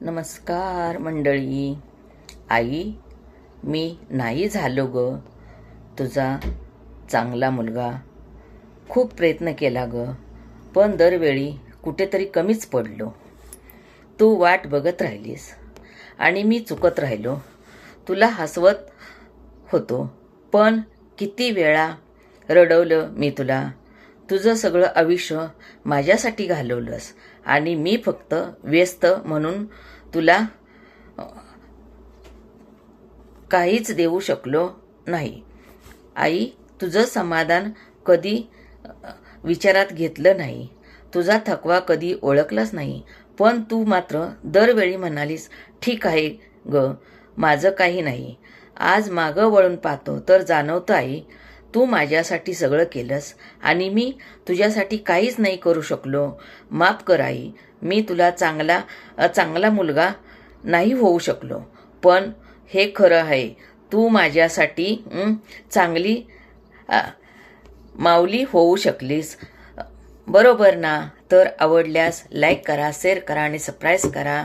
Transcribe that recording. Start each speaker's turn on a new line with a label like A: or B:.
A: नमस्कार मंडळी. आई मी नाही झालो ग. तुझा चांगला मुलगा. खूप प्रयत्न केला ग पण दरवेळी कुठेतरी कमीच पडलो. तू वाट बघत राहिलीस आणि मी चुकत राहिलो. तुला हसवत होतो पण किती वेळा रडवलं मी तुला. तुझं सगळं आयुष्य माझ्यासाठी घालवलंस आणि मी फक्त व्यस्त म्हणून तुला काहीच देऊ शकलो नाही. आई तुझं समाधान कधी विचारात घेतलं नाही. तुझा थकवा कधी ओळखलाच नाही. पण तू मात्र दरवेळी म्हणालीस ठीक आहे ग माझं काही नाही. आज मागं वळून पाहतो. तर जाणवतं आई तू माझ्यासाठी सगळं केलंस आणि मी तुझ्यासाठी काहीच नाही करू शकलो. माफ कर आई मी तुला चांगला चांगला मुलगा नाही होऊ शकलो. पण हे खरं आहे तू माझ्यासाठी चांगली माऊली होऊ शकलीस. बरोबर ना? तर आवडल्यास लाईक करा शेअर करा आणि सबस्क्राईब करा.